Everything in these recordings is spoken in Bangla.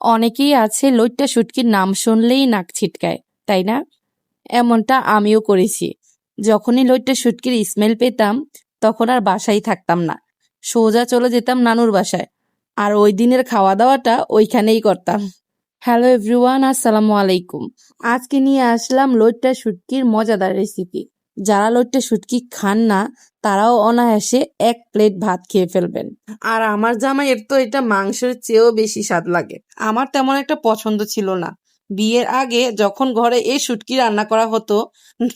অনেকেই আছে লইট্টা শুটকির নাম শুনলেই নাক ছিটকায়, তাই না? এমনটা আমিও করেছি। যখনই লইট্টা শুটকির স্মেল পেতাম, তখন আর বাসায় থাকতাম না। সোজা চলে যেতাম নানুর বাসায়। আর ওই দিনের খাওয়া দাওয়াটা ওইখানেই করতাম। হ্যালো এভরিওয়ান, আসসালামু আলাইকুম। আজকে নিয়ে আসলাম লইট্টা শুটকির মজাদার রেসিপি যারা লইট্টা শুটকি খান না, তারাও অনায়াসে এক প্লেট ভাত খেয়ে ফেলবেন। আর আমার জামাইয়ের তো এটা মাংসের চেয়েও বেশি স্বাদ লাগে। আমার তেমন একটা পছন্দ ছিল না। বিয়ের আগে যখন ঘরে এই শুটকি রান্না করা হতো,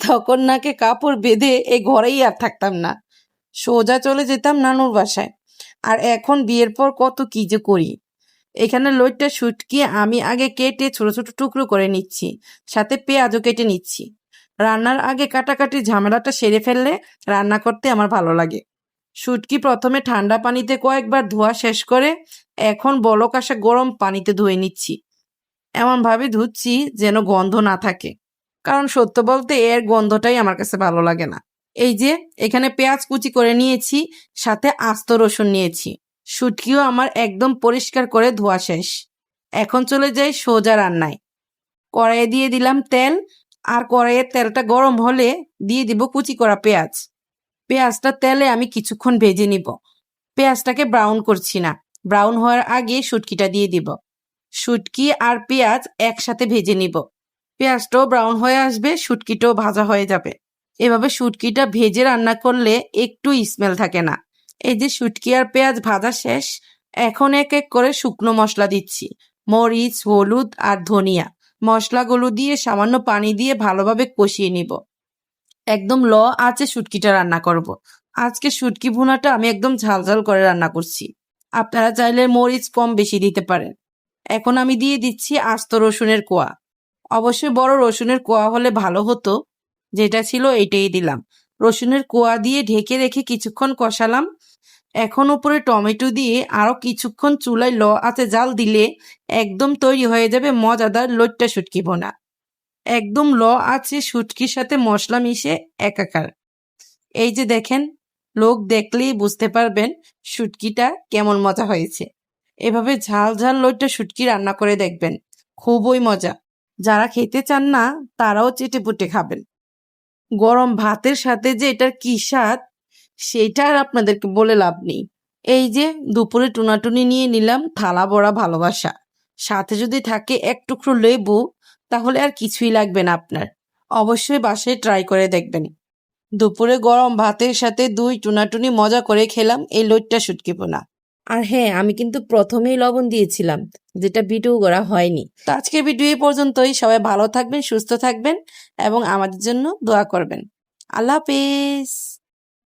তখন নাকে কাপড় বেঁধে এই ঘরেই আর থাকতাম না। সোজা চলে যেতাম নানুর বাসায়। আর এখন বিয়ের পর কত কি যে করি। এখানে লইট্টা শুটকি আমি আগে কেটে ছোট ছোট টুকরো করে নিচ্ছি, সাথে পেঁয়াজও কেটে নিচ্ছি। রান্নার আগে কাটাকাটি ঝামেলাটা সেরে ফেললে রান্না করতে আমার ভালো লাগে। শুটকি প্রথমে ঠান্ডা পানিতে কয়েকবার ধোয়া শেষ করে এখন বলক গরম পানিতে ধুয়ে নিচ্ছি। এমনভাবে ধুচ্ছি যেন গন্ধ না থাকে। কারণ সত্য বলতে এর গন্ধটাই আমার কাছে ভালো লাগে না। এই যে, এখানে পেঁয়াজ কুচি করে নিয়েছি, সাথে আস্ত রসুন নিয়েছি। শুটকিও আমার একদম পরিষ্কার করে ধোয়া শেষ। এখন চলে যাই সোজা রান্নায়। কড়াইয়ে দিয়ে দিলাম তেল আর কড়াইয়ের তেলটা গরম হলে দিয়ে দিব কুচি করা পেঁয়াজ। পেঁয়াজটা তেলে আমি কিছুক্ষণ ভেজে নিব। পেঁয়াজটাকে ব্রাউন করছি না। ব্রাউন হওয়ার আগে শুটকিটা দিয়ে দিব। শুটকি আর পেঁয়াজ একসাথে ভেজে নিব। পেঁয়াজটাও ব্রাউন হয়ে আসবে, শুটকিটাও ভাজা হয়ে যাবে। এভাবে শুটকিটা ভেজে রান্না করলে একটু স্মেল থাকে না। এই যে শুটকি আর পেঁয়াজ ভাজা শেষ, এখন এক এক করে শুকনো মশলা দিচ্ছি। মরিচ, হলুদ আর ধনিয়া। মশলাগুলো দিয়ে সামান্য পানি দিয়ে ভালোভাবে কষিয়ে নিব। একদম ল আছে শুটকিটা রান্না করব। আজকে শুটকি ভুনাটা আমি একদম ঝালঝাল করে রান্না করছি। আপনারা চাইলে মরিচ কম বেশি দিতে পারেন। এখন আমি দিয়ে দিচ্ছি আস্ত রসুনের কোয়া। অবশ্যই বড় রসুনের কোয়া হলে ভালো হতো। যেটা ছিল এটাই দিলাম। রসুনের কোয়া দিয়ে ঢেকে রেখে কিছুক্ষণ কষালাম। এখন উপরে টমেটো দিয়ে আরও কিছুক্ষণ চুলায় ল আতে জাল দিলে একদম তৈরি হয়ে যাবে মজাদার লইট্টা শুটকি বোনা একদম ল আছে শুটকির সাথে মশলা মিশে একাকার। এই যে দেখেন, লোক দেখলেই বুঝতে পারবেন শুটকিটা কেমন মজা হয়েছে। এভাবে ঝাল ঝাল লইট্টা শুটকি রান্না করে দেখবেন, খুবই মজা। যারা খেতে চান না, তারাও চেটে পুটে খাবেন। গরম ভাতের সাথে যে এটার কি স্বাদ সেটা আর আপনাদেরকে বলে লাভ নেই। এই যে, দুপুরে টুনাটুনি নিয়ে নিলাম থালা বড়া ভালোবাসা। সাথে যদি থাকে এক টুকরো লেবু, তাহলে আর কিছুই লাগবে না আপনার। অবশ্যই বাসায় ট্রাই করে দেখবেন। দুপুরে গরম ভাতের সাথে দুই টুনাটুনি মজা করে খেলাম এই লোটটা শুটকি পোনা আর হ্যাঁ আমি কিন্তু প্রথমেই লবণ দিয়েছিলাম, যেটা ভিডিও করা হয়নি। তো আজকের ভিডিও এই পর্যন্তই। সবাই ভালো থাকবেন, সুস্থ থাকবেন এবং আমাদের জন্য দোয়া করবেন। আল্লাহ হাফেজ।